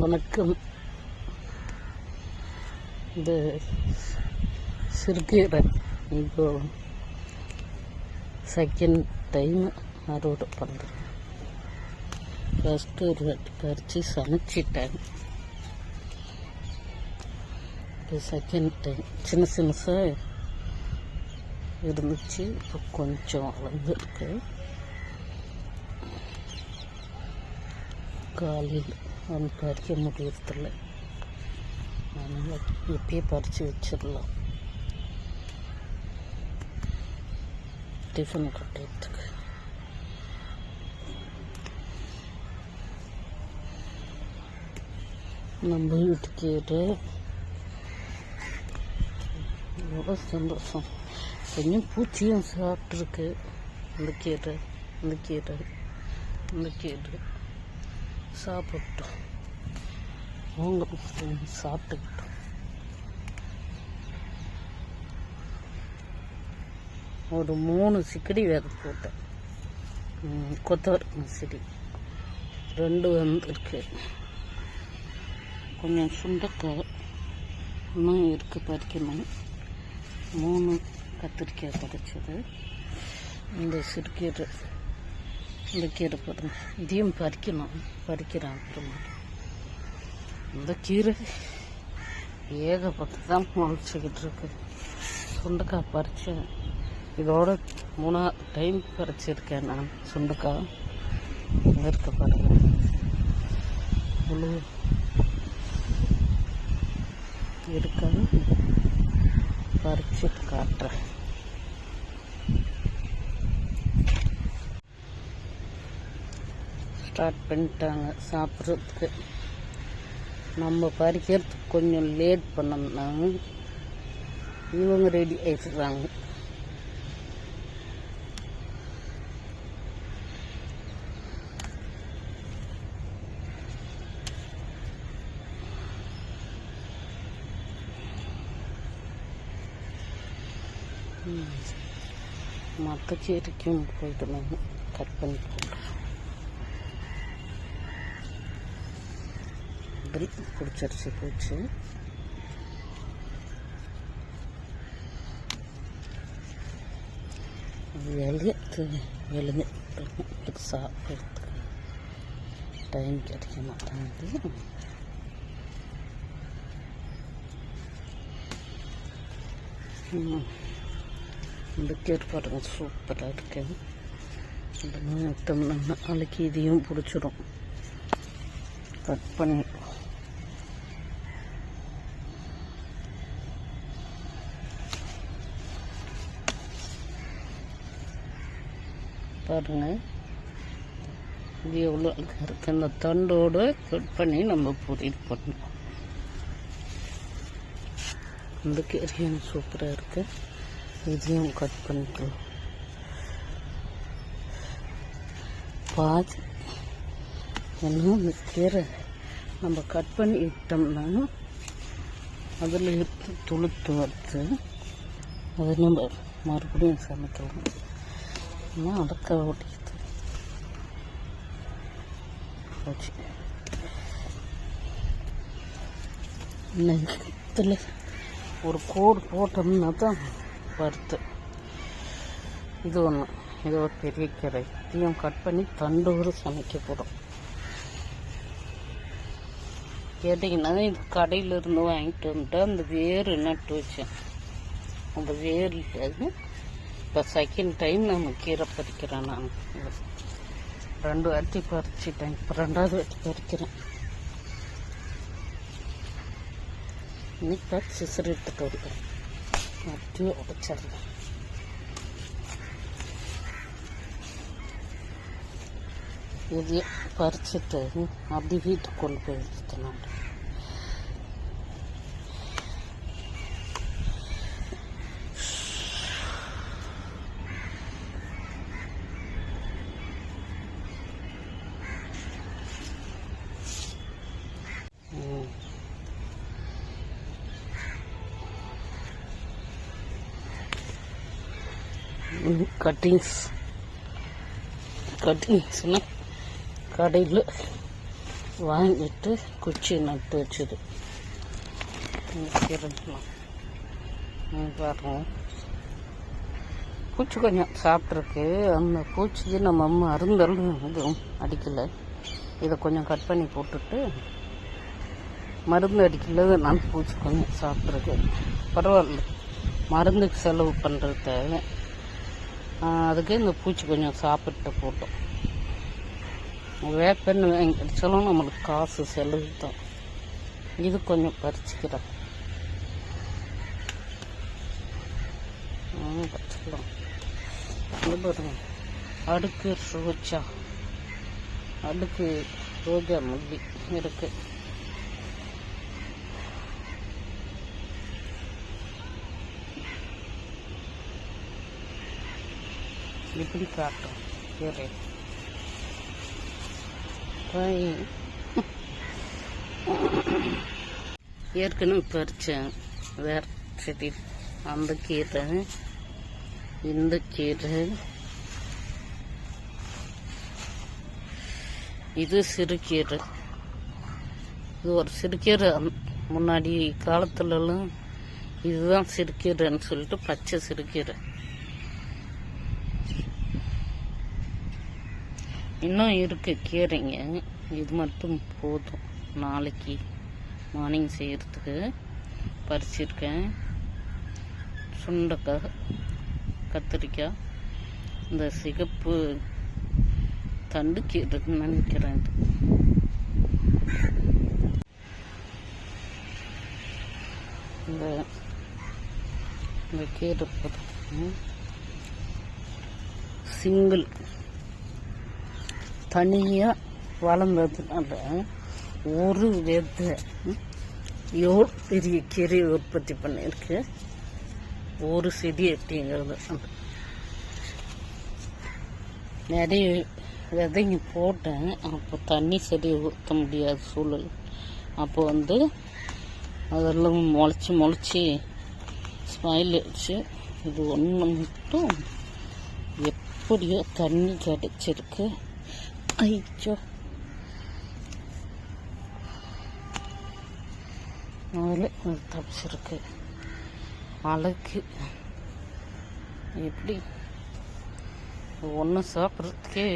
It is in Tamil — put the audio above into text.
வணக்கம். இந்த சிறுகீரை. இப்போ செகண்ட் டைம் அறுவடை பண்ணுறேன் ஃபஸ்ட்டு ஒரு வாட்டி பறித்து சமைச்சிட்டேன். இப்போ செகண்ட் டைம் சின்ன சின்னசாக இருந்துச்சு. இப்போ கொஞ்சம் வளர்ந்துருக்கு. காலையில். அவன் பறிக்க முடியறதில்ல அதனால் இப்பயே பறித்து வச்சிடலாம் டிஃபன் கட்டுறதுக்கு நம்ம வீட்டுக்கீரை ரொம்ப சந்தோஷம் கொஞ்சம் பூச்சியும் சாப்பிட்ருக்கு இந்த கீரை இந்த கீரை இந்த கீரை சாப்பிட்டோம் அவங்க சாப்பிட்டுக்கிட்டோம். ஒரு மூணு சிக்கடி வேறு போட்டேன். ம், கொத்தவரங்காய் செடி ரெண்டு வந்திருக்கு. கொஞ்சம் சுண்டக்காய் இன்னும் இருக்கு பறிக்கணும். மூணு கத்திரிக்காய் பறிச்சது. இந்த சிறுக்கீரை இந்த கீரை பாருங்க இதையும் பறிக்கணும். பறிக்கிறேன் அப்புறமா இந்த கீரை ஏகப்பட்டு தான் முளைச்சிக்கிட்டு இருக்கு. சுண்டைக்காய் பறித்தேன் இதோட மூணா டைம் பறிச்சிருக்கேன் நான் சுண்டைக்காய். இங்க இருக்க பாருங்க. முழு இருக்காது பறிச்சுட்டு காட்டுறேன். ஸ்டார்ட் பண்ணிட்டாங்க சாப்பிட்றதுக்கு. நம்ம பறிக்கிறதுக்கு கொஞ்சம் லேட் பண்ணோம்னாங்க இவங்க ரெடி ஆயிடுறாங்க. மற்ற போயிட்டு நாங்கள் கட் பண்ணி போடுறோம் பிரிக் பிடிச்சிருச்சு போச்சு. இலைய எழுங்க இதுக்கு சாப்பிட்றதுக்கு டைம் கிடைக்க மாட்டேங்குது. ம். இந்த கேட்பாடுங்க சூப்பராக இருக்கு. இந்த விட்டோம்னா நாளைக்கு இதையும் பிடிச்சிடும் கட் பண்ணி பாருங்க. இது எவ்வளோ அழகாக இருக்கு. அந்த தண்டோடு கட் பண்ணி நம்ம பொரியல் பண்ணணும். அந்த கீரையும் சூப்பராக இருக்கு. இதையும் கட் பண்ணிக்கலாம். பாதி என்ன அந்த கீரை நம்ம கட் பண்ணி இட்டோம்னா அதில் இருந்து துளுத்து வறுத்து அதை நம்ம மறுபடியும் சமைக்கலாம். இன்னும் அடக்க ஓட்டிக்குது போச்சு. இதில் ஒரு கோடு போட்டோம்னா தான் வறுத்து இது ஒன்று இது ஒரு பெரிய கீரை. இதையும் கட் பண்ணி தண்டோடு சமைக்க போகிறோம் கேட்டிங்கன்னா இது கடையிலிருந்து வாங்கிட்டு வந்துட்டு அந்த வேர் நட்டு வச்சேன். அந்த வேர் அது. இப்போ செகண்ட் டைம் நம்ம கீரை பறிக்கிறேன் நான். ரெண்டு வாட்டி பறிச்சிட்டேன். இப்போ ரெண்டாவது வாட்டி பறிக்கிறேன். இன்னைக்கு தான் சிசர் எடுத்துட்டு வருவேன் அப்படியே உடைச்சிடலாம். இது பறிச்சுட்டு அப்படி வீட்டுக்கு கொண்டு போய் எடுத்துனாங்க கட்டிங்ஸ். கட்டிங்ஸ்னால் கடையில் வாங்கிட்டு குச்சி நட்டு வச்சது. பாருங்க. பூச்சி கொஞ்சம் சாப்பிட்ருக்கு அந்த பூச்சிக்கு நம்ம அம்மா அருந்தலும் எதுவும் அடிக்கலை. இதை கொஞ்சம் கட் பண்ணி போட்டுட்டு மருந்து அடிக்கல நான் பூச்சி கொஞ்சம் சாப்பிட்ருக்கு பரவாயில்ல. மருந்துக்கு செலவு பண்ணுறது அதுக்கு இந்த பூச்சி கொஞ்சம் சாப்பிட்டு போட்டோம். வேப்பெண்ணு வாங்கி கிடைச்சாலும் நம்மளுக்கு காசு செலவு தான். இது கொஞ்சம் பறிச்சிக்கிறோம். பறிச்சுக்கலாம். இது பாருங்க. அடுக்கு ரோஜா. அடுக்கு ரோஜா மல்லி இருக்குது இப்படி காட்டும் கீரை ஏற்கனவே பறித்தேன் வேற செடி அந்த கீரை இந்த கீரை இது சிறுகீரை இது ஒரு சிறுகீரை முன்னாடி காலத்துலலாம் இதுதான் சிறுகீரைன்னு சொல்லிட்டு பச்சை சிறுகீரை இன்னும் இருக்கு கீரைங்க இது மட்டும் போதும். நாளைக்கு மார்னிங் செய்கிறதுக்கு பறிச்சிருக்கேன். சுண்டைக்காய் கத்திரிக்காய் இந்த சிகப்பு தண்டு கீரைன்னு நினைக்கிறேன் இந்த இந்த கீரை போதும் சிங்கிள் தனியாக வளர்ந்ததுனால ஒரு வித எவ்வளோ பெரிய கீரையை உற்பத்தி பண்ணியிருக்கு? ஒரு செடி அப்படிங்கிறது நிறைய விதைங்க போட்டேன். அப்போ தண்ணி சரியாக ஊற்ற முடியாத சூழல். அப்போ வந்து அதெல்லாம் முளைச்சி முளைச்சி ஸ்மைல் வச்சு இது ஒன்று மட்டும் எப்படியோ தண்ணி கிடச்சிருக்கு. ஐயோ முதல்ல தப்பிச்சிருக்கு அழகு எப்படி ஒன்று சாப்பிட்றதுக்கே